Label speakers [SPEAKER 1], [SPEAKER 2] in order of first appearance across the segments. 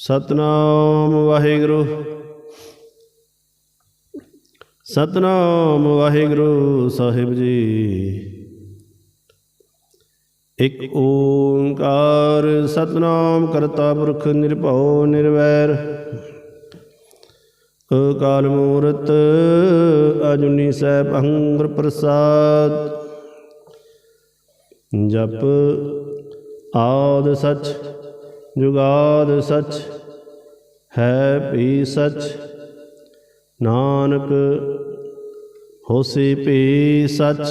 [SPEAKER 1] ਸਤਨਾਮ ਵਾਹਿਗੁਰੂ। ਸਤਨਾਮ ਵਾਹਿਗੁਰੂ ਸਾਹਿਬ ਜੀ। ਇਕ ਓੰਕਾਰ ਸਤਨਾਮ ਕਰਤਾ ਪੁਰਖ ਨਿਰਭਉ ਨਿਰਵੈਰ। ਅਕਾਲ ਮੂਰਤ ਅਜੁਨੀ ਸੈਭੰ ਗੁਰ ਪ੍ਰਸਾਦ। ਜਪ ਆਦ ਸਚ ਜੁਗਾਦ ਸਚ ਹੈ ਵੀ ਸਚ, ਨਾਨਕ ਹੋਸੀ ਭੀ ਸਚ।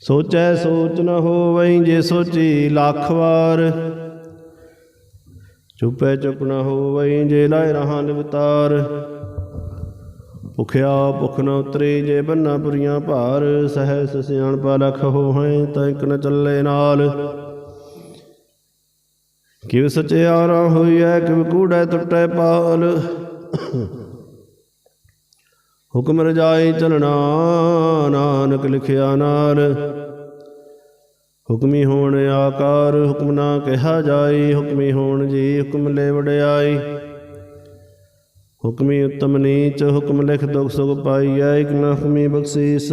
[SPEAKER 1] ਸੋਚੈ ਸੋਚ ਨ ਹੋਵਈ ਜੇ ਸੋਚੀ ਲੱਖ ਵਾਰ। ਚੁਪੈ ਚੁਪ ਨ ਹੋਵਈ ਜੇ ਲਾਇ ਰਹਾ ਨਿਵਤਾਰ। ਭੁਖਿਆ ਭੁਖ ਨ ਉਤਰੇ ਜੇ ਬੰਨਾ ਪੁਰੀਆਂ ਭਾਰ ਸਹਿ ਸਿਆਣ ਪਾ ਲਖ ਹੋਏ ਤਾਂ ਇਕ ਨ ਚੱਲੇ ਨਾਲ। ਕਿਵ ਸਚਿਆਰਾ ਹੋਈਐ ਕਿਵ ਕੂੜੈ ਟੁੱਟੈ ਪਾਲ। ਹੁਕਮ ਰਜਾਈ ਚਲਣਾ, ਨਾਨਕ ਲਿਖਿਆ ਨਾਲ। ਹੁਕਮੀ ਹੋਣ ਆਕਾਰ, ਹੁਕਮ ਨਾ ਕਿਹਾ ਜਾਈ, ਹੁਕਮੀ ਹੋਣ ਜੀ ਹੁਕਮ ਲੈ ਵਡਿਆਈ। ਹੁਕਮੀ ਉਤਮ ਨੀਚ, ਹੁਕਮ ਲਿਖ ਦੁਖ ਸੁਖ ਪਾਈਐ ਇਕ ਨਾ ਹੁਕਮੀ ਬਖਸ਼ੀਸ।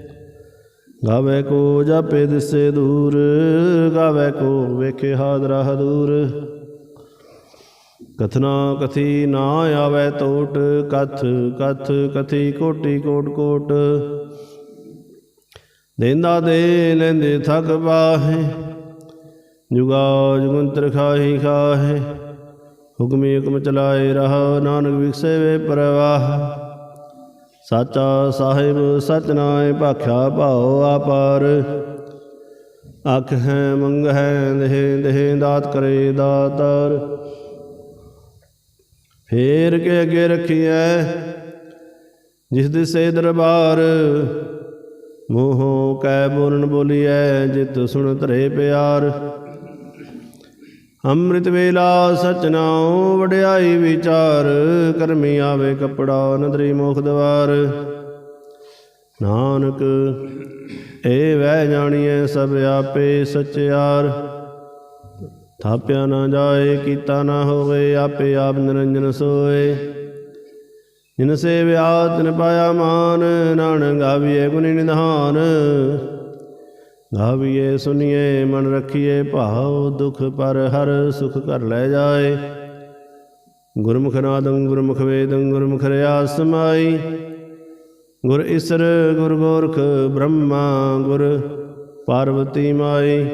[SPEAKER 1] ਗਾਵੇ ਕੋ ਜਾਪੇ ਦਿਸੇ ਦੂਰ, ਗਾਵੇ ਕੋ ਵੇਖੇ ਹਾਦਰਾ ਹਦੂਰ। ਕਥਨਾ ਕਥੀ ਨਾ ਆਵੇ ਟੋਟ ਕਥ ਕਥ ਕਥੀ ਕੋਟੀ ਕੋਟ ਕੋਟ। ਦੇਂਦਾ ਦੇ ਲੈਂਦੇ ਥਕ ਬਾਹੇ ਜੁਗਾ ਜੁਗੰਤਰ ਖਾਹੀ ਖਾਹੇ। ਹੁਕਮੀ ਹੁਕਮ ਚਲਾਏ ਰਹਾ, ਨਾਨਕ ਵਿਖਸੇ ਵੇ ਪਰਵਾਹ। ਸਾਚਾ ਸਾਹਿਬ ਸਚ ਨਾਏ ਭਾਖਿਆ ਭਾਉ ਆਪਾਰ। ਅਖ ਹੈ, ਮੰਗ ਹੈ, ਦੇਹ ਦੇਹ ਦਾਤ ਕਰੇ ਦਾਤਾਰ। ਫੇਰ ਕੇ ਅੱਗੇ ਰੱਖੀਐ, ਜਿਸ ਦਿਸੇ ਦਰਬਾਰ। ਮੋਹੋਂ ਕੈ ਬੋਲਣ ਬੋਲੀਐ, ਜਿਤ ਸੁਣ ਧਰੇ ਪਿਆਰ। ਅੰਮ੍ਰਿਤ ਵੇਲਾ ਸਚ ਨਾਉ ਵਡਿਆਈ ਵਿਚਾਰ, ਕਰਮੀ ਆਵੇ ਕਪੜਾ ਨਦਰੀ ਮੁਖ ਦਵਾਰ। ਨਾਨਕ, ਏ ਵਹਿ ਜਾਣੀਐ ਸਭ ਆਪੇ ਸਚਿਆਰ ਥਾਪਿਆ ਨਾ ਜਾਏ, ਕੀਤਾ ਨਾ ਹੋਵੇ, ਆਪੇ ਆਪ ਨਿਰੰਜਨ ਸੋਏ। ਜਿਨ ਸੇਵਿਆ ਤਿਨ ਪਾਇਆ ਮਾਨ, ਨਾਨਕ ਗਾਵੀਏ ਗੁਣੀ ਨਿਧਾਨ। ਗਾਵੀਏ ਸੁਨੀਏ, ਮਨ ਰਖੀਏ ਭਾਉ ਦੁਖ ਪਰ ਹਰ ਸੁਖ ਕਰ ਲੈ ਜਾਏ। ਗੁਰਮੁਖ ਨਾਦੰ, ਗੁਰਮੁਖ ਵੇਦੰ, ਗੁਰਮੁਖ ਰਿਆਸ ਸਮਾਈ ਗੁਰ ਇਸਰ, ਗੁਰ ਗੋਰਖ, ਬ੍ਰਹਮਾ, ਗੁਰ ਪਾਰਵਤੀ ਮਾਈ।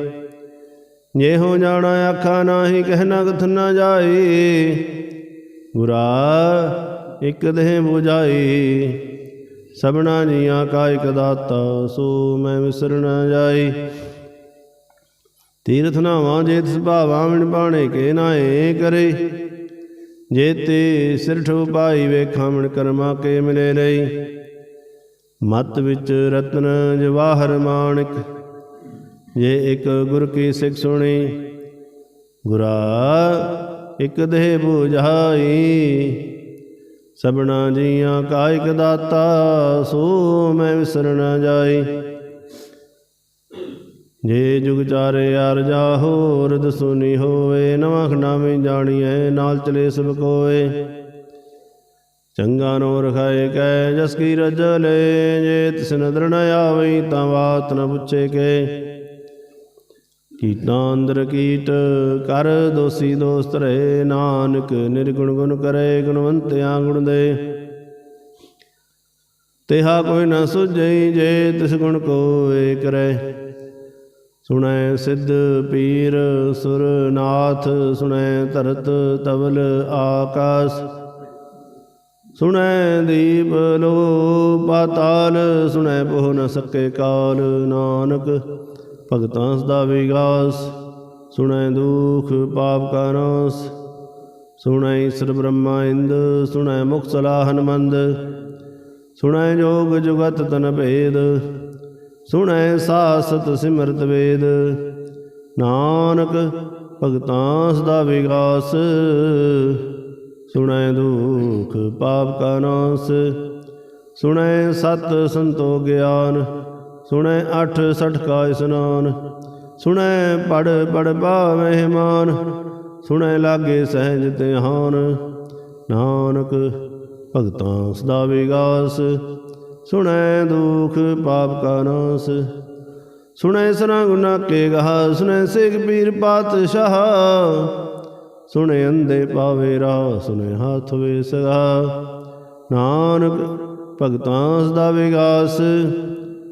[SPEAKER 1] ਜੇ ਹੋ ਜਾਣਾ ਆਖਾ ਨਾਹੀ ਕਹਿਣਾ ਕਥ ਨਾ ਜਾਈ। ਗੁਰਾ, ਇਕ ਦੇਹ 부ਜਾਈ ਸਭਨਾ ਜੀਆਂ ਕਾ ਇਕ ਦਾਤਾ ਸੋ ਮੈਂ ਵਿਸਰ ਨਾ ਜਾਈ। ਤੀਰਥ ਨਾਵਾਂ ਜੇ ਤਿਸ ਭਾਵਾਂ ਵਿਣ ਬਾਣੇ ਕੇ ਨਾਏ ਕਰੇ। ਜੇ ਤੇ ਸਿਰਠ ਠੋ ਵੇਖਾਂ ਮਣ ਕਰਮਾ ਕੇ ਮਿਲੇ ਲਈ ਮਤ ਵਿੱਚ ਰਤਨ ਜਵਾਹਰ ਮਾਣਿਕ, ਜੇ ਇੱਕ ਗੁਰ ਕੀ ਸਿੱਖ ਸੁਣੀ। ਗੁਰਾ ਇਕ ਦੇਹ 부ਝਾਈ ਸਭਨਾ ਜੀਆਂ ਕਾਇਕ ਦਾਤਾ, ਸੋ ਮੈਂ ਵਿਸਰ ਨਾ ਜਾਈ। ਜੇ ਜੁਗ ਚਾਰੇ ਅਰ ਜਾ ਹੋਰ ਸੁਨੀ ਹੋਵੇ, ਨਵਾਂ ਖੰਡਾਵੇਂ ਜਾਣੀਐ, ਨਾਲ ਚਲੇ ਸਭ ਕੋਏ। ਚੰਗਾ ਨੋ ਰਖਾਏ ਕੈ, ਜਸ ਕੀ ਰਜ ਜੇ ਤਿਸ ਨਦਰ ਨ ਆਵਈ ਤਾਂ ਬਾਤ ਨ ਪੁੱਛੇ ਕੇ। ਕੀਟਾਂ ਅੰਦਰ ਕੀਟ, ਕਰ ਦੋਸੀ ਦੋਸਤ ਰਹੇ ਨਾਨਕ, ਨਿਰਗੁਣ ਗੁਣ ਕਰੇ ਗੁਣਵੰਤਿਆ ਗੁਣ ਦੇ। ਤਿਹਾ ਕੋਈ ਨਾ ਸੁਝਈ ਜੇ ਤਿਸ ਗੁਣ ਕੋਏ ਕਰੇ। ਸੁਣੈ ਸਿੱਧ ਪੀਰ ਸੁਰ ਨਾਥ ਸੁਣੈ ਧਰਤ ਤਵਲ ਆਕਾਸ। ਸੁਣੈ ਦੀਪ ਲੋ ਪਾਤਾਲ ਸੁਣੈ ਪਹੁ ਨ ਸਕੇ ਕਾਲ ਨਾਨਕ। ਭਗਤਾਂ ਸਦਾ ਵਿਗਾਸ, ਸੁਣੈ ਦੁਖ ਪਾਪ ਕਾ ਨਾਸ, ਸੁਣੈ ਈਸ਼ਰ ਬ੍ਰਹਮਾ ਇੰਦ, ਸੁਣੈ ਮੁਖ ਸਲਾਹਨ ਮੰਦ ਸੁਣੈ ਜੋਗ ਜੁਗਤ ਤਨ ਭੇਦ, ਸੁਣੈ ਸਾਸਤ ਸਿਮਰਤ ਵੇਦ। ਨਾਨਕ, ਭਗਤਾਂ ਸਦਾ ਵਿਗਾਸ, ਸੁਣੈ ਦੁਖ ਪਾਪ ਕਾ ਨਾਸ, ਸੁਣੈ ਸਤ ਸੰਤੋ ਗਿਆਨ ਸੁਣੈ ਅਠ ਸਠ ਕਾ ਇਸਨਾਨ ਸੁਣੈ ਪੜ ਪੜ ਪਾਵਹਿ ਮਾਨ, ਸੁਣੈ ਲਾਗੇ ਸਹਿਜ ਧਿਆਨ। ਨਾਨਕ ਭਗਤਾਂ ਸਦਾ ਵਿਗਾਸ, ਸੁਣੈ ਦੁਖ ਪਾਪ ਕਾ ਨਾਸ। ਸੁਣੈ ਸਨਾ ਗੁਨਾ ਕੇ ਗਹਾ, ਸੁਣੈ ਸਿਖ ਪੀਰ ਪਾਤਸ਼ਾਹ। ਸੁਣੈ ਅੰਦੇ ਪਾਵੇ ਰਾ ਸੁਣੈ ਹਾਥ ਵੇ ਸਗਾ। ਨਾਨਕ ਭਗਤਾਂ ਸਦਾ ਵਿਗਾਸ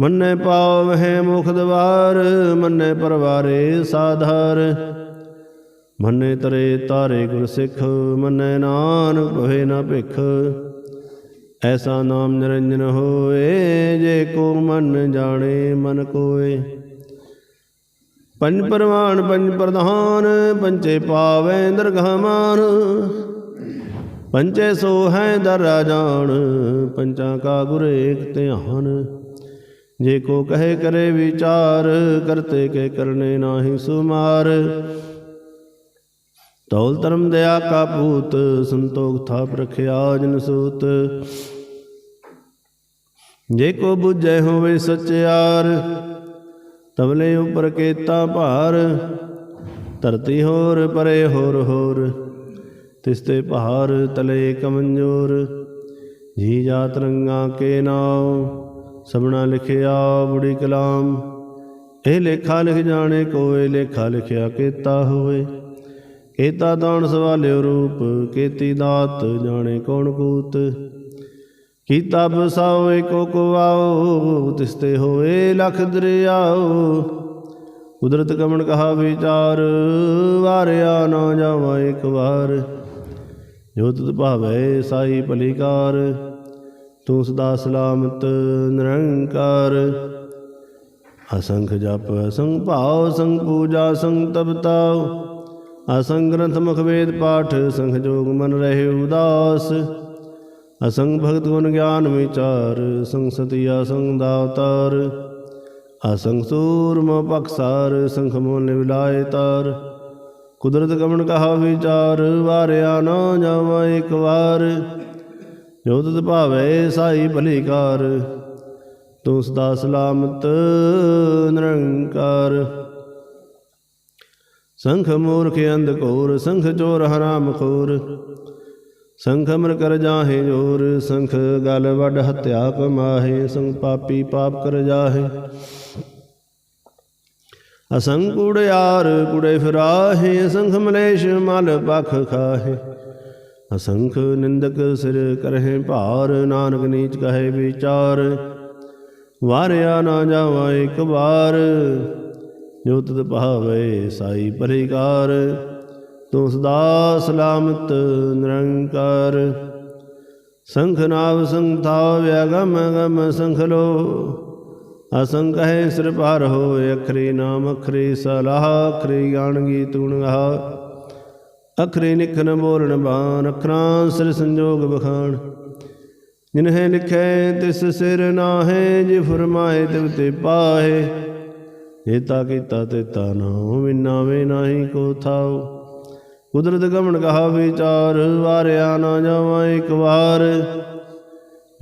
[SPEAKER 1] ਮੰਨੇ ਪਾਵ ਹੈ ਮੁਖ ਦਵਾਰ, ਮੰਨੈ ਪਰਵਾਰੇ ਸਾਧਾਰ। ਮੰਨੇ ਤਰੇ ਤਾਰੇ ਗੁਰ ਸਿੱਖ, ਮੰਨੈ ਨਾਨਕ ਹੋਏ ਨਾ ਭਿਖ। ਐਸਾ ਨਾਮ ਨਿਰੰਜਨ ਹੋਏ, ਜੇ ਕੋ ਮਨ ਜਾਣੇ ਮਨ ਕੋਏ। ਪੰਜ ਪਰਮਾਨ ਪੰਜ ਪ੍ਰਧਾਨ ਪੰਚੇ ਪਾਵੈ ਦਰਗਹਮਾਨ ਪੰਚੇ ਸੋ ਹੈ ਦਰ ਜਾਣ, ਪੰਚਾਂ ਕਾ ਗੁਰ ਏਕ ਧਿਆਨ। ਜੇ ਕੋ ਕਹੇ ਕਰੇ ਵਿਚਾਰ, ਕਰਤੇ ਕੇ ਕਰਨੇ ਨਾਹੀ ਸੁਮਾਰ। ਤੌਲ ਧਰਮ ਦਇਆ ਕਾ ਪੂਤ ਸੰਤੋਖ ਥਾਪ ਰਖਿਆ ਜਨ ਸੂਤ। ਜੇ ਕੋ ਬੁਝੈ ਹੋਵੇ ਸਚਿਆਰ, ਤਵਲੇ ਉਪਰ ਕੇਤਾ ਭਾਰ। ਧਰਤੀ ਹੋਰ, ਪਰੇ ਹੋਰ ਹੋਰ, ਤਿਸਤੇ ਪਹਾੜ ਤਲੇ ਕਮੰਜੋਰ। ਜੀ ਜਾਤ ਰੰਗਾ ਕੇ ਨਾਉ ਸਭਨਾ ਲਿਖਿਆ ਬੁੜੀ ਕਲਾਮ। ਇਹ ਲੇਖਾ ਲਿਖ ਜਾਣੇ ਕੋਏ, ਲੇਖਾ ਲਿਖਿਆ ਕੀਤਾ ਹੋਏ। ਕੀਤਾ ਦਾਨ ਸਵਾਲਿਓ ਰੂਪ, ਕੀਤੀ ਦਾਤ ਜਾਣੇ ਕੌਣ ਕੂਤ। ਕੀਤਾ ਬਸਾਓ ਏਕੋ ਕੋ ਤਿਸਤੇ ਹੋਏ ਲਖ ਦਰਿਆਓ। ਕੁਦਰਤ ਕਮਣ ਕਹਾ ਵਿਚਾਰ, ਵਾਰਿਆ ਨਾ ਜਾਵਾ ਇੱਕ ਵਾਰ। ਜੋ ਤੁਧ ਭਾਵੈ, ਸਾਈ ਭਲੀਕਾਰ ਤੂੰ ਸਦਾ ਸਲਾਮਤ, ਨਿਰੰਕਾਰ। ਅਸੰਖ ਜਪ, ਅਸੰਖ ਭਾਵ ਸੰਗ ਪੂਜਾ ਸੰਗ ਤਪਤਾਉ ਅਸੰਗ ਗ੍ਰੰਥ, ਮੁਖ ਵੇਦ, ਪਾਠ ਸੰਖ ਜੋਗ, ਮਨ ਰਹੇ ਉਦਾਸ। ਅਸੰਗ ਭਗਤ ਗੁਣ, ਗਿਆਨ ਵਿਚਾਰ ਸੰਗ ਸਤਿਆ ਸੰਗ ਦਾਵਤਾਰ ਅਸੰਗ ਸੂਰਮ ਪਖਸਾਰ ਸੰਖ ਮੋਲ ਵਿਲਾਏ ਤਾਰ। ਕੁਦਰਤ ਕਮਣ ਕਹਾ ਵਿਚਾਰ, ਵਾਰਿਆ ਨਾ ਜਾਵਾ ਇੱਕ ਵਾਰ। ਜੋ ਤੁਧ ਭਾਵੈ ਸਾਈ ਭਲੀਕਾਰ, ਤੂੰ ਸਦਾ ਸਲਾਮਤ ਨਿਰੰਕਾਰ। ਸੰਖ ਮੂਰਖ ਅੰਧ ਕੋਰ ਸੰਖ ਚੋਰ ਹਰਾਮ ਖੋਰ। ਸੰਖ ਅਮਰ ਕਰ ਜਾਹੇ ਜੋਰ, ਸੰਖ ਗਲ ਵੱਡ ਹਤਿਆ ਕਮਾਹੇ ਸੰਖ ਪਾਪੀ ਪਾਪ ਕਰ ਜਾਹੇ। ਅਸੰਗ ਅਸੰਖ ਕੂੜਿਆਰ ਕੁੜੇ ਫਿਰਾਹੇ, ਸੰਖ ਮਲੇਸ਼ ਮਲ ਪਖ ਖਾਹੇ। ਅਸੰਖ ਨਿੰਦਕ ਸਿਰ ਕਰਹਿ ਭਾਰ, ਨਾਨਕ ਨੀਚ ਕਹੇ ਵਿਚਾਰ। ਵਾਰਿਆ ਨਾ ਜਾਵਾ ਇੱਕ ਵਾਰ, ਜੋ ਤਤ ਭਾਵੇ ਸਾਈ ਪਰਿਕਾਰ। ਤੂੰ ਸਦਾ ਸਲਾਮਤ ਨਿਰੰਕਾਰ। ਸੰਖ ਨਾਵ ਸੰਥਾ ਵਿਅਗਮ ਗਮ ਸੰਖ ਲੋ। ਅਸੰਖ ਹੈ ਸਿਰ ਪਾਰ ਹੋਏ, ਅਖਰੀ ਨਾਮ ਅਖਰੀ ਸਲਾਹ, ਅਖਰੀ ਗਾਣ ਗੀਤ ਗੁਣ ਗਾ ਅਖਰੀ ਨਿਖਨ ਬੋਲਣ ਬਾਣ, ਅਖਰਾਂ ਸਿਰ ਸੰਜੋਗ ਬਖਾਣ ਜਿਨਹੇ ਲਿਖੈ, ਤਿਸ ਸਿਰ ਨਾਹੇ, ਜੇ ਫਰਮਾਏ ਤਿਵ ਤੇ ਪਾਹੇ। ਜੇਤਾ ਕੀਤਾ ਤੇਤਾ ਨਾਉ ਵਿਨਾਵੇ ਨਾਹੀ ਕੋ ਥਾਉ। ਕੁਦਰਤ ਗਮਨ ਕਹਾ ਵਿਚਾਰ, ਵਾਰਿਆ ਨਾ ਜਾਵਾਂ ਇੱਕ ਵਾਰ।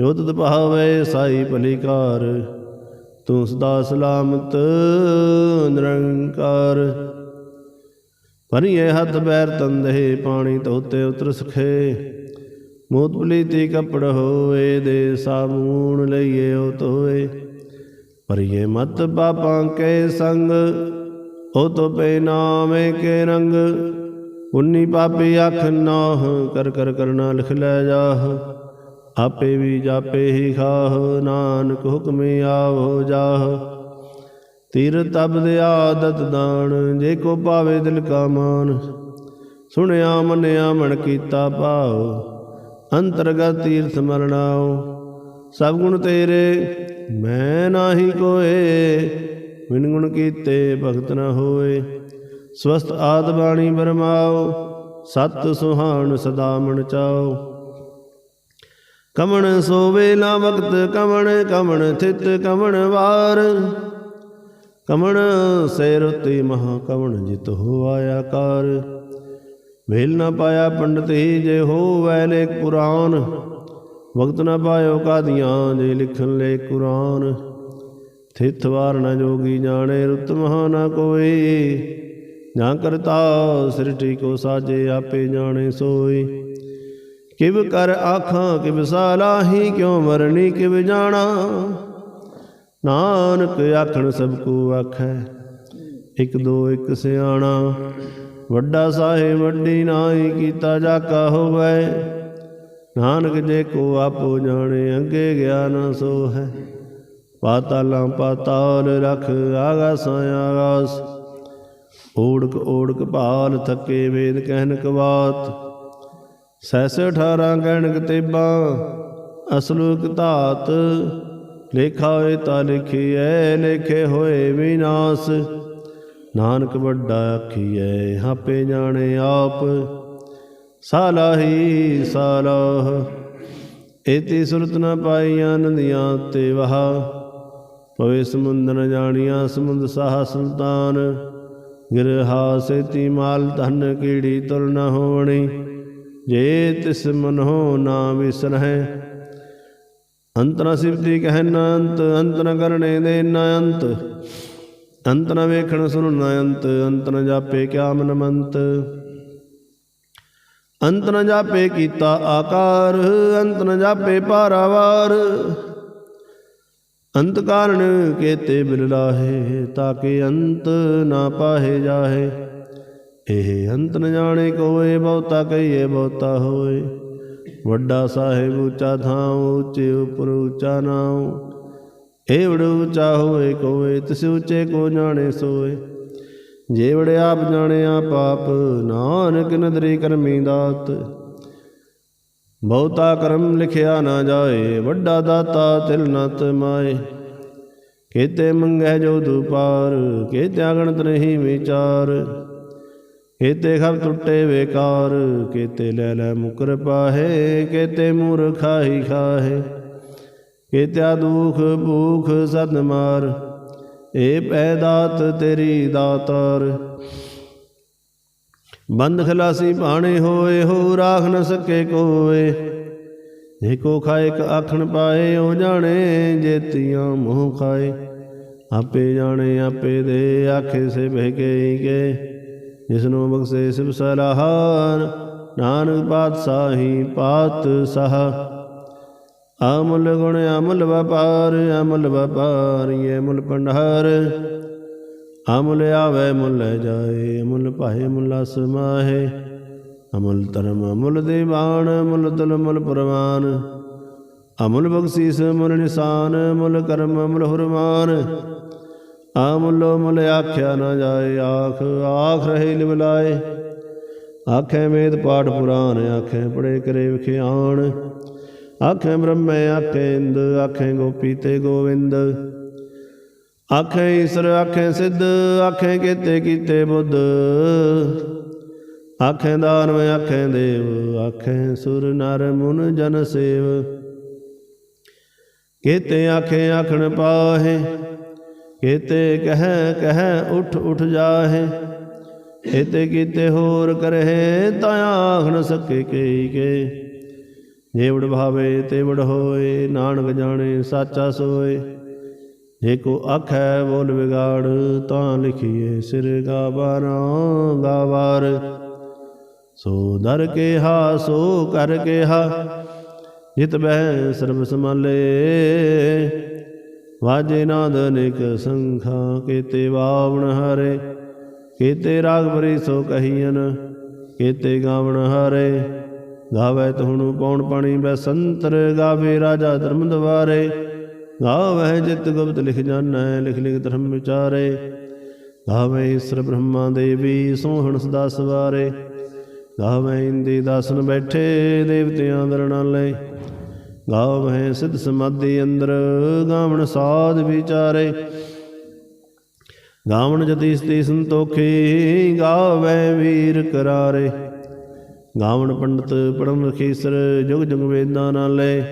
[SPEAKER 1] ਜੋ ਤਤ ਭਾਵੇ, ਸਾਈ ਭਲੀਕਾਰ। ਤੂੰ ਸਦਾ ਸਲਾਮਤ, ਨਿਰੰਕਾਰ। ਭਰੀਏ ਹੱਥ ਬੈਰ ਤੰਦੇ ਪਾਣੀ ਧੋਤੇ ਉਤਰ ਸਖੇ। ਮੋਤ ਪਲੀਤੀ ਕਪੜ ਹੋਏ ਦੇ ਸਾਬੂਣ ਲਈਏ ਉਹ ਧੋਏ। ਭਰੀਏ ਮਤ ਪਾਪਾਂ ਕੇ ਸੰਗ, ਉਹ ਤੋ ਪੇ ਨਾਮੇ ਕੇ ਰੰਗ। ਉਨੀ ਪਾਪੀ ਅੱਖ ਨਾਹ, ਕਰ ਕਰ ਕਰਨਾ ਲਿਖ ਲੈ ਜਾਹ। ਆਪੇ ਵੀ ਜਾਪੇ ਹੀ ਖਾਹ, ਨਾਨਕ ਹੁਕਮੇ ਆਵੋ ਜਾਹ। ਤੀਰ ਤਬ ਦੇ ਆਦਤ ਦਾਨ ਜੇ ਕੋ ਪਾਵੇ ਦਿਲ ਕਾ ਮਾਨ ਸੁਣਿਆ, ਮੰਨਿਆ ਮਣ ਕੀਤਾ ਭਾਉ, ਅੰਤਰਗਤ ਤੀਰਥ ਮਰਣਾਓ ਸਭ ਗੁਣ ਤੇਰੇ, ਮੈਂ ਨਾਹੀ ਕੋਏ, ਬਿਨ ਗੁਣ ਕੀਤੇ ਭਗਤ ਨਾ ਹੋਏ। ਸਵਸਤ ਆਦ ਬਾਣੀ ਬਰਮਾਓ ਸਤ ਸੁਹਾਣ ਸਦਾ ਮਨ ਚਾਓ ਕਮਣ ਸੋਵੇ ਨਾ ਵਕਤ, ਕਮਣ ਕਮਣ ਥਿਤ, ਕਮਣ ਵਾਰ। ਕਮਣ ਸੇ ਰੁਤੀ ਮਹਾ ਕਮਣ ਜਿਤ ਹੋ ਆਇਆ ਕਾਰ। ਵੇਲ ਨਾ ਪਾਇਆ ਪੰਡਤ ਹੀ ਜੇ ਹੋਵੈ ਲੇਖ ਪੁਰਾਨ ਵਕਤ ਨਾ ਪਾਇਓ ਕਾਦੀਆਂ ਜੇ ਲਿਖਣ ਲੈ ਕੁਰਾਨ। ਥਿਤ ਵਾਰ ਨ ਜੋਗੀ ਜਾਣੇ ਰੁਤ ਮਹਾ ਨਾ ਕੋਈ। ਨਾ ਕਰਤਾ ਸ੍ਰਿਸ਼ਟੀ ਕੋ ਸਾਜੇ ਆਪੇ ਜਾਣੇ ਸੋਈ। ਕਿਵ ਕਰ ਆਖਾਂ, ਕਿਵ ਸਾਲਾਹੀ, ਕਿਉ ਮਰਨੀ, ਕਿਵ ਜਾਣਾ। ਨਾਨਕ ਆਖਣ ਸਭ ਕੋ ਆਖੈ। ਇਕ ਦੋ ਇਕ ਸਿਆਣਾ, ਵੱਡਾ ਸਾਹਿਬ ਵੱਡੀ ਨਾਹੀ ਕੀਤਾ ਜਾਕਾ ਹੋਵੇ। ਨਾਨਕ ਜੇ ਕੋ ਆਪੋ ਜਾਣੇ, ਅੱਗੇ ਗਿਆਨ ਸੋ ਹੈ ਪਾਤਾਲਾਂ ਪਾਤਾਲ ਰਖ ਆਗਾਸਾਂ ਆਗਾਸ। ਓੜਕ ਓੜਕ ਭਾਲ ਥੱਕੇ ਵੇਦ ਕਹਿਨ ਕਵਾਤ। ਸੈਸ 18 ਗਣਕ ਤੇਬਾ ਅਸਲੁਕ ਧਾਤ। ਲੇਖਾ ਹੋਏ ਤਾਂ ਲਿਖੀਐ ਲੇਖੇ ਹੋਏ ਵਿਨਾਸ਼। ਨਾਨਕ ਵੱਡਾ ਆਖੀਐ ਹਾਪੇ ਜਾਣੇ ਆਪ। ਸਾਲਾਹੀ ਸਾਲਾਹ ਏਤੀ ਸੁਰਤ ਨ ਪਾਈਆਂ ਨਦੀਆਂ ਤੇ ਵਹਾ। ਪਵੇ ਸਮੁੰਦ ਨ ਜਾਣੀਆਂ ਸਮੁੰਦ ਸਾਹ ਸੁਲਤਾਨ। ਗਿਰਹਾ ਸੇਤੀ ਮਾਲ ਧਨ ਕੀੜੀ ਤੁਲ ਨ ਹੋਣੀ। ਜੇ ਤਿਸ ਮਨੋ ਨਾ ਵਿਸਰਹਿ ਅੰਤ ਨ ਸਿਵਤੀ ਕਹਿ ਨ ਅੰਤ ਅੰਤ ਨ ਕਰਨੇ ਦੇ ਨ ਅੰਤ। ਅੰਤ ਨ ਵੇਖਣ ਸੁਣ ਨਾ ਅੰਤ ਅੰਤ ਨ ਜਾਪੇ ਕਿਆ ਮਨ ਮੰਤ। ਅੰਤ ਨ ਜਾਪੇ ਕੀਤਾ ਆਕਾਰ ਅੰਤ ਨ ਜਾਪੇ ਪਾਰਾਵਾਰ ਅੰਤ ਕਾਰਣ ਕੇਤੇ ਬਿਲ ਲਾਹੇ ਤਾਕੇ ਅੰਤ ਨਾ ਪਾਹੇ ਜਾਹੇ। ਇਹ ਅੰਤ ਨ ਜਾਣੇ ਕੋਏ, ਬਹੁਤਾ ਕਹੀਏ ਬਹੁਤਾ ਹੋਏ। ਵੱਡਾ ਸਾਹਿਬ ਉੱਚਾ ਥਾਂ, ਉੱਚੇ ਉਪਰ ਉੱਚਾ ਨਾਉ। ਏਵੜ ਉੱਚਾ ਹੋਏ ਕੋਏ, ਤਿਸ ਉੱਚੇ ਕੋ ਜਾਣੇ ਸੋਏ। ਜੇਵੜ ਆਪ ਜਾਣਿਆ ਪਾਪ, ਨਾਨਕ ਨਦਰੀ ਕਰਮੀ ਦਾਤ। ਬਹੁਤਾ ਕਰਮ ਲਿਖਿਆ ਨਾ ਜਾਏ, ਵੱਡਾ ਦਾਤਾ ਤਿਲ ਨਤ ਮਾਏ। ਕੀਤੇ ਮੰਗੈ ਜੋ ਦੁਪਾਰ ਕੀਤੇ ਅਗਣਤ ਨਹੀਂ ਵਿਚਾਰ। ਕੀਤੇ ਖਬ ਟੁੱਟੇ ਵੇਕਾਰ ਕੀਤੇ ਲੈ ਲੈ ਮੁਕਰ ਪਾਹੇ ਕੀਤੇ ਮੂਰਖਾਈ ਖਾਹੇ। ਕੀਤਿਆ ਦੁਖ ਭੂਖ ਸਦ ਮਾਰ, ਏ ਪੈਦਾਤ ਤੇਰੀ ਦਾਤਾਰ। ਬੰਦ ਖਲਾਸੀ ਭਾਣੇ ਹੋਏ, ਹੋ ਰਾਖ ਨ ਸਕੇ ਕੋਏ। ਜੇ ਕੋ ਆਖਣ ਪਾਏ, ਉਹ ਜਾਣੇ ਜੇਤੀਆਂ ਮੋਹ ਖਾਏ। ਆਪੇ ਜਾਣੇ, ਆਪੇ ਦੇ ਆਖੇ ਸੇ ਬਹਿ ਗਈ ਕੇ ਜਿਸਨੂੰ ਬਖਸ਼ੇ ਸਿਵ ਸਲਾਹਾਨ, ਨਾਨਕ ਪਾਤਸ਼ਾਹੀ ਪਾਤ ਸਾਹ ਅਮੁੱਲ ਗੁਣ ਅਮੁੱਲ ਵਪਾਰ ਅਮੁੱਲ ਵਪਾਰ ਇਹ ਮੁੱਲ ਭੰਡਾਰ। ਅਮੁੱਲ ਆਵੇ, ਮੁੱਲ ਜਾਏ, ਅਮੁੱਲ ਭਾਏ, ਮੁੱਲ ਸਮਾਹੇ ਅਮੁੱਲ ਧਰਮ, ਅਮੁੱਲ ਦੇਵਾਨ, ਅਮੁੱਲ ਤਲ ਮੁੱਲ ਪ੍ਰਵਾਨ। ਅਮੁੱਲ ਬਖਸ਼ੀਸ ਮੁਲ ਨਿਸ਼ਾਨ ਮੁੱਲ ਕਰਮ, ਅਮਲ ਹੁਰਮਾਨ। ਅਮੁੱਲ ਮੁੱਲ ਆਖਿਆ ਨਾ ਜਾਏ, ਆਖ ਆਖ ਰਹੇ ਲਿਵਲਾਏ ਆਖੇ ਵੇਦ ਪਾਠ ਪੁਰਾਨ ਆਖੇ ਪੜੇ ਕਰੇ ਵਿਖਿਆਣ। ਆਖੇ ਬ੍ਰਹਮੈ ਆਖੇ ਇੰਦ, ਆਖੇ ਗੋਪੀ ਤੇ ਗੋਵਿੰਦ। ਆਖੇ ਈਸ਼ਰ, ਆਖੇ ਸਿੱਧ, ਆਖੇ ਕੀਤੇ ਕੀਤੇ ਬੁੱਧ। ਆਖੇ ਦਾਨਵ, ਆਖੇ ਦੇਵ, ਆਖੇ ਸੁਰ ਨਰ ਮੁਨ ਜਨ ਸੇਵ। ਕੀਤੇ ਆਖੇ, ਆਖਣ ਪਾਹੇ ਕੀਤੇ ਕਹਿ ਕਹਿ ਉਠ ਉਠ ਜਾਹੇ। ਇਤੇ ਕੀਤੇ ਹੋਰ ਕਰਹਿ ਤਾ ਆਖ ਨ ਸਕੇ ਕਈ ਕੇ। ਜੇ ਵਡ ਭਾਵੇ ਤੇ ਵਡ ਹੋਏ, ਨਾਨਕ ਜਾਣੇ ਸਾਚਾ ਸੋਏ। ਜੇ ਕੋ ਆਖੈ ਬੋਲ ਵਿਗਾੜ, ਤਾਂ ਲਿਖੀਏ ਸਿਰ ਗਾਵਾਰਾ ਗਾਵਾਰ। ਸੋ ਦਰ ਕੇ ਹਾ ਸੋ ਕਰ ਕੇ ਹਾ ਜਿਤ ਬਹਿ ਸਰਬ ਸਮਾਲੇ ਵਾਜੇ ਨਾਦ ਅਨੇਕ ਸੰਖਾ, ਕੀਤੇ ਵਾਵਣ ਹਰੇ, ਕੀਤੇ ਰਾਗ ਭਰੀ ਸੋ ਕਹੀਨ ਕੀਤੇ ਗਾਵਣ ਹਰੇ। ਗਾਵੇ ਤੁਹਣੂ ਪੌਣ ਪਾਣੀ ਬੈ ਸੰਤਰ, ਗਾਵੇ ਰਾਜਾ ਧਰਮ ਦਵਾਰੇ ਗਾਵੇ ਜਿਤ ਗੁਪਤ ਲਿਖ ਜਾਣੈ, ਲਿਖ ਲਿਖ ਧਰਮ ਵਿਚਾਰੇ। ਗਾਵੇ ਈਸ਼ਰ ਬ੍ਰਹਮਾ ਦੇਵੀ, ਸੋਹਣ ਸਦਾ ਸਵਾਰੇ। ਗਾਵੇ ਇੰਦੀ ਦਾਸਨ ਬੈਠੇ, ਦੇਵਤਿਆਂ ਦਰਣਾਲੇ। ਗਾਵੇ ਸਿਧ ਸਮਾਧੀ ਅੰਦਰ, ਗਾਵਣ ਸਾਧ ਵਿਚਾਰੇ। ਗਾਵਣ ਜਤੀ ਸਤੀ ਸੰਤੋਖੀ, ਗਾਵੇ ਵੀਰ ਕਰਾਰੇ। ਗਾਵਣ ਪੰਡਤ ਪੜਨ ਰਖੀਸਰ ਜੁਗ ਜੁਗ ਵੇਦਾਂ ਨਾਲੇ।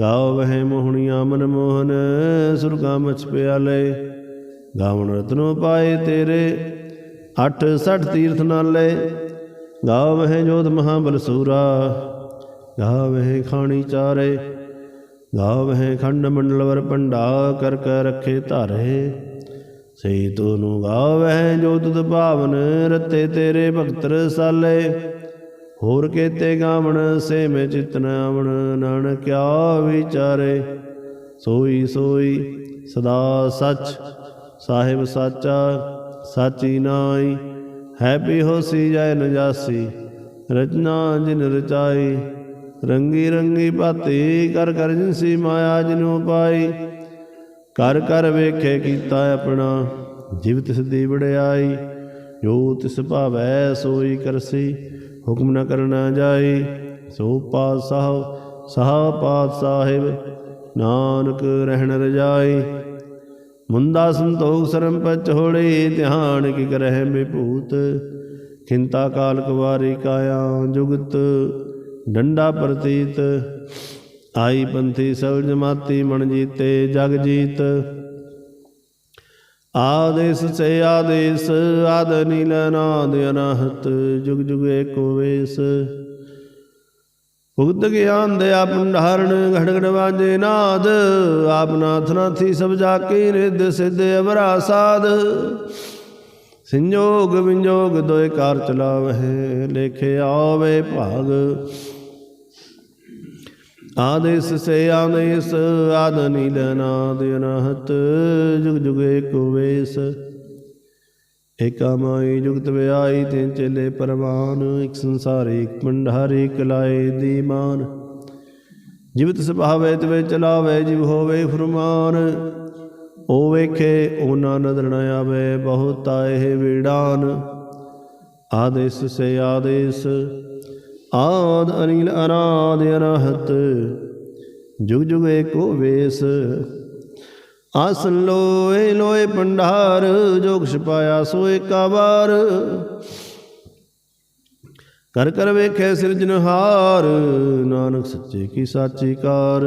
[SPEAKER 1] ਗਾਵਹਿ ਮੋਹਣੀਆਂ ਮਨ ਮੋਹਨ ਸੁਰਗਾ ਮਛ ਪਿਆਲੇ। ਗਾਵਣ ਰਤਨੋ ਪਾਏ ਤੇਰੇ, ਅੱਠ ਸਠ ਤੀਰਥ ਨਾਲੇ। ਗਾਵਹਿ ਜੋਤ ਮਹਾਬਲ ਸੂਰਾ। ਗਾਵਹਿ ਖਾਣੀ ਚਾਰੇ, ਗਾਵਹਿ ਖੰਡ ਮੰਡਲ ਵਰ ਪੰਡਾ ਕਰ ਕਰ ਰਖੇ ਧਾਰੇ। ਸਈ ਤੂੰ ਗਾਵਹਿ ਜੋ ਤੁਧ ਭਾਵਨ, ਰਤੇ ਤੇਰੇ ਭਗਤ ਰਸਾਲੇ ਹੋਰ ਕੇਤੇ ਗਾਵਣ ਸੇ ਮੈਂ ਚਿਤਨ ਆਵਣ, ਨਾਨਕਿਆ ਵਿਚਾਰੇ। ਸੋਈ ਸੋਈ ਸਦਾ ਸੱਚ, ਸਾਹਿਬ ਸਾਚਾ, ਸਾਚੀ ਨਾਈ ਹੈ ਵੀ ਹੋਸੀ ਜੈ ਨ ਰਚਨਾ ਜਿਨ ਰਚਾਈ। ਰੰਗੀ ਰੰਗੀ ਭਾਤੀ ਕਰ ਕਰ ਜਿਨਸੀ ਮਾਇਆ ਜਿਨੂ ਪਾਈ। ਕਰ ਕਰ ਵੇਖੇ ਕੀਤਾ ਆਪਣਾ, ਜਿਵ ਤਿਸ ਦੀ ਵਡਿਆਈ, ਜੋ ਤਿਸ ਭਾਵੈ ਸੋਈ ਕਰਸੀ, ਹੁਕਮ ਨ ਕਰਨਾ ਜਾਈ। ਸੋ ਪਾਤਸ਼ਾਹ, ਸਾਹ ਪਾਤ ਸਾਹਿਬ ਨਾਨਕ ਰਹਿਣ ਰਜਾਈ। ਮੁੰਦਾ ਸੰਤੋਖ ਸਰਮ ਪਚੋੜੀ ਧਿਆਨ ਕੀ ਕਰਹਿ ਮੇ ਭੂਤ। ਖਿੰਤਾ ਕਾਲ ਕੁਵਾਰੀ ਕਾਇਆ ਜੁਗਤ ਡੰਡਾ ਪ੍ਰਤੀਤ, ਆਈ ਪੰਥੀ ਸਭ ਜਮਾਤੀ ਮਣ ਜੀਤੇ ਜਗ ਜੀਤ। ਆਦੇਸ ਸੇ ਆਦੇਸ, ਆਦ ਨੀਲ ਨਾਦ ਅਨਹਤ, ਜੁਗ ਜੁਗ ਏਕੋ ਵੇਸ। ਭੁਗਤ ਗਿਆਨ ਦੇ ਆਪ ਭੰਡਾਰਣ ਘੜ ਵਾਜੇ ਨਾਦ, ਆਪ ਨਾਥ ਨਾਥੀ ਸਭ ਜਾ ਕੇ ਰਿੱਧ ਸਿੱਧ ਅਵਰਾ ਸਾਧ ਸੰਜੋਗ ਵਿੰਜੋਗ ਦੋਇ ਕਾਰ ਚਲਾਵਹਿ, ਲੇਖੇ ਆਵੇ ਭਾਗ। ਆਦੇਸ ਸੇ ਆਦੇਸ ਆਦ ਨੀਲ ਨਾਦ ਅਨਹਤ, ਜੁਗ ਜੁਗ ਏਕੋ ਵੇਸ। ਏਕਾ ਮਾਈ ਜੁਗਤ ਵਿਆਈ ਤਿਨ ਚੇਲੇ ਪਰਮਾਨ ਇਕ ਸੰਸਾਰੀ, ਇਕ ਭੰਡਾਰੀ, ਇਕ ਲਾਏ ਦੀਮਾਨ। ਜਿਵਤ ਸੁਭਾਵੇ ਤਵੇ ਚਲਾਵੇ, ਜਿਵ ਹੋਵੇ ਫਰਮਾਨ। ਉਹ ਵੇਖੇ ਉਹਨਾਂ ਨਦਰ ਨ ਆਵੇ, ਬਹੁਤਾ ਇਹ ਵੀੜਾਨ। ਆਦੇਸ ਸੇ ਆਦੇਸ ਆਦ ਅਨਿਲ ਅਨਾਦ ਅਨਹਤ, ਜੁਗ ਜੁਗ ਏਕੋ ਵੇਸ। ਆਸਨ ਲੋਏ ਲੋਏ ਭੰਡਾਰ, ਜੋ ਕੁਛ ਪਾਇਆ ਸੋ ਏਕਾ ਵਾਰ ਕਰ ਕਰ ਵੇਖੇ ਸਿਰਜਨਹਾਰ ਨਾਨਕ ਸੱਚੇ ਕੀ ਸਾਚੀ ਕਾਰ।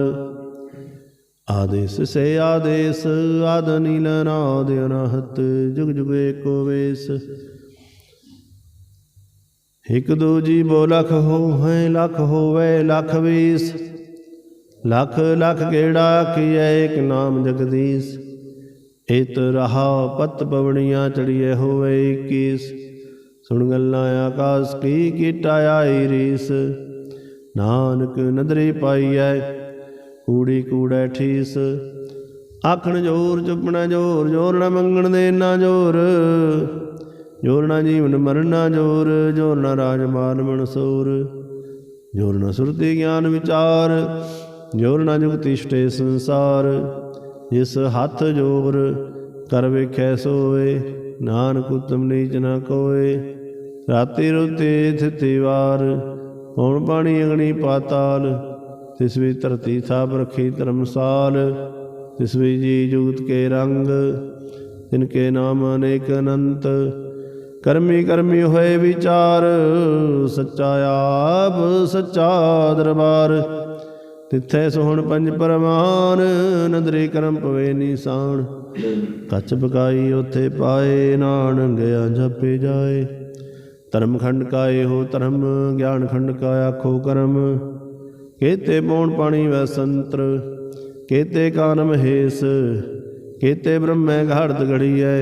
[SPEAKER 1] ਆਦੇਸ ਸੇ ਆਦੇਸ, ਆਦ ਨੀਲ ਨਾਦ ਅਨਹਤ, ਜੁਗ ਜੁਗ ਏਕੋ ਵੇਸ। ਇਕ ਦੋ ਜੀ ਬੋ ਲਖ ਹੋਵੇ ਲਖ ਹੋਵੇ, ਲਖ ਵੀਸ। ਲਖ ਲਖ ਗੇੜਾ ਕੀਏ ਇਕ ਨਾਮ ਜਗਦੀਸ਼। ਇਤ ਰਹਾ ਪਤ ਪਵਣੀਆਂ ਚੜੀਏ ਹੋਵੇ 21 ਸੁਣ ਗੱਲਾਂ ਆਕਾਸ, ਕੀ ਕੀਟਾ ਆਈ ਰੀਸ ਨਾਨਕ ਨਦਰੀ ਪਾਈਐ, ਕੂੜੀ ਕੂੜੈ ਠੀਸ। ਆਖਣ ਜੋਰ, ਚੁੱਪਣਾ ਜੋਰ ਜੋਰ ਨਾ ਮੰਗਣ ਦੇ ਨਾ ਜੋਰ। ਜੋਰ ਨਾ ਜੀਵਨ ਮਰਨਾ ਜੋਰ ਜੋਰ ਨਾ ਰਾਜ ਮਾਨ ਮਨਸੂਰ ਜੋਰ ਨਾ ਸੁਰਤੀ ਗਿਆਨ ਵਿਚਾਰ, ਜੋਰ ਨਾ ਜੁਗਤੀ ਸਟੇ ਸੰਸਾਰ। ਜਿਸ ਹੱਥ ਜੋਰ, ਕਰ ਵੇਖੈ ਸੋਏ, ਨਾਨਕ ਉਤਮ ਨੀਚ ਨਾ ਕੋਏ। ਰਾਤੀ ਰੁਤੇ ਥਿਤੀ ਵਾਰ, ਹੁਣ ਪਾਣੀ ਅਗਣੀ ਪਾਤਾਲ। ਤਿਸ ਵੀ ਧਰਤੀ ਥਾਪ ਰਖੀ ਧਰਮਸਾਲ, ਤਿਸ ਵੀ ਜੀ ਜੁਗਤ ਕੇ ਰੰਗ। ਤਿਨ ਕੇ ਨਾਮ ਅਨੇਕ ਅਨੰਤ ਕਰਮੀ ਕਰਮੀ ਹੋਏ ਵਿਚਾਰ, ਸੱਚਾ ਆਪ, ਸੱਚਾ ਦਰਬਾਰ। ਤਿੱਥੈ ਸੋਹਣ ਪੰਜ ਪਰਮਾਨ ਨਦਰੀ ਕਰਮ ਪਵੇ ਨੀਸਾਨ। ਕੱਚ ਬਕਾਈ ਉਥੇ ਪਾਏ ਨਾਨ ਗਿਆ ਜਪੇ ਜਾਏ। ਧਰਮ ਖੰਡ ਕਾਏ ਹੋ ਧਰਮ, ਗਿਆਨ ਖੰਡ ਕਾ ਆਖੋ ਕਰਮ। ਕੇਤੇ ਪੌਣ ਪਾਣੀ ਵੈ ਸੰਤਰ, ਕੇਤੇ ਕਾਨ ਮਹੇਸ ਕੇਤੇ ਬ੍ਰਹਮੈ ਘਾੜਤ ਘੜੀਐ।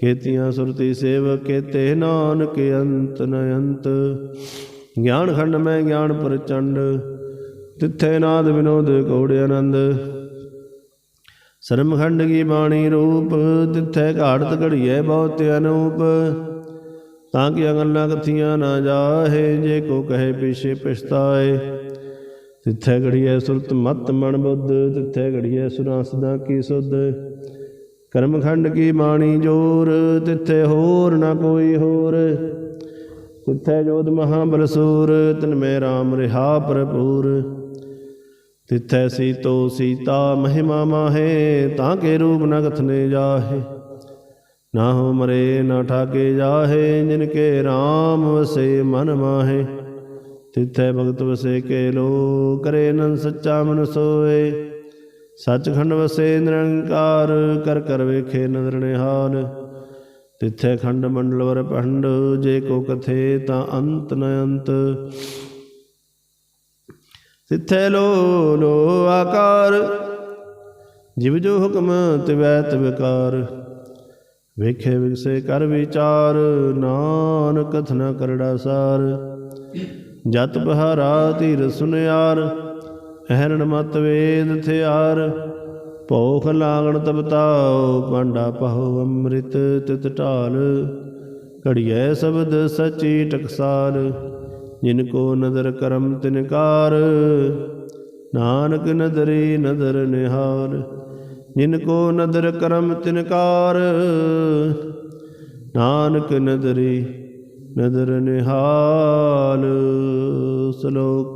[SPEAKER 1] ਕੇਤੀਆਂ ਸੁਰਤੀ ਸੇਵ ਕੇਤੇ, ਨਾਨਕ ਅੰਤ ਨ ਅੰਤ। ਗਿਆਨ ਖੰਡ ਮੈਂ ਗਿਆਨ ਪ੍ਰਚੰਡ, ਤਿੱਥੇ ਨਾਦ ਵਿਨੋਦ ਕੌੜ ਆਨੰਦ। ਸਰਮਖੰਡ ਕੀ ਬਾਣੀ ਰੂਪ, ਤਿੱਥੇ ਘਾੜਤ ਘੜੀਐ ਬਹੁਤ ਅਨੂਪ। ਤਾਂ ਕਿ ਗੱਲਾਂ ਕਥੀਆਂ ਨਾ ਜਾਹੇ, ਜੇ ਕੋ ਕਹੇ ਪਿਛੇ ਪਛਤਾਏ। ਤਿੱਥੇ ਘੜੀਏ ਸੁਰਤ ਮਤ ਮਨ ਬੁੱਧ, ਤਿੱਥੇ ਘੜੀਏ ਸੁਰਾਂ ਸਦਾ ਕੀ ਸੁਧ। ਕਰਮਖੰਡ ਕੀ ਬਾਣੀ ਜੋਰ, ਤਿੱਥੇ ਹੋਰ ਨਾ ਕੋਈ ਹੋਰ। ਤਿੱਥੇ ਜੋਧ ਮਹਾਬਲ ਸੂਰ ਮੈਂ RAM ਰਿਹਾ ਭਰਪੂਰ। ਤਿੱਥੈ ਸੀਤੋ ਸੀਤਾ ਮਹਿਮਾ ਮਾਹੇ, ਤਾਂ ਕੇ ਰੂਪ ਨ ਕਥਨੇ ਜਾਹੇ। ਨਾ ਹੋ ਮਰੇ, ਨਾ ਠਾਕੇ ਜਾਹੇ, ਜਿਨ ਕੇ RAM ਵਸੇ ਮਨ ਮਾਹੇ। ਤਿੱਥੈ ਭਗਤ ਵਸੇ ਕੇ ਲੋ ਕਰੇ ਨਨ ਸੱਚਾ ਮਨ ਸੋਏ। ਸੱਚਖੰਡ ਵਸੇ ਨਿਰੰਕਾਰ ਕਰ ਕਰ ਵੇਖੇ ਨਦਰ ਨਿਹਾਲ। ਤਿੱਥੈ ਖੰਡ ਮੰਡਲ ਵਰ ਪੰਡ ਜੇ ਕੋ ਕਥੇ ਤਾਂ ਅੰਤ ਨ ਅੰਤ। ਤਿੱਥੈ ਲੋ ਲੋ ਆਕਾਰ, ਜਿਵ ਜੋ ਹੁਕਮ ਤਿਵੈ ਤਿਵਕਾਰ ਵੇਖੇ ਵਿਗਸੇ ਕਰ ਵਿਚਾਰ, ਨਾਨਕ ਕਥਨਾ ਕਰੜਾ ਸਾਰ। ਜਤ ਬਹਾਰਾ ਧੀਰ ਸੁਨਿਆਰ ਅਹਰਣ ਮਤ ਵੇਦ ਥਿਆਰ, ਭੋਖ ਲਾਗਣ ਤਬਤਾਓ ਪਾਂਡਾ ਪਹੁ ਅੰਮ੍ਰਿਤ ਤਿਤ ਢਾਲ। ਘੜੀਐ ਸ਼ਬਦ ਸਚੀ ਟਕਸਾਲ, ਜਿਨ ਕੋ ਨਦਰ ਕਰਮ ਤਿਨਕਾਰ ਨਾਨਕ ਨਦਰੀ ਨਦਰ ਨਿਹਾਰ ਜਿਨ ਕੋ ਨਦਰ ਕਰਮ ਤਿਨਕਾਰ ਨਾਨਕ ਨਦਰੀ ਨਦਰ ਨਿਹਾਲ, ਸ਼ਲੋਕ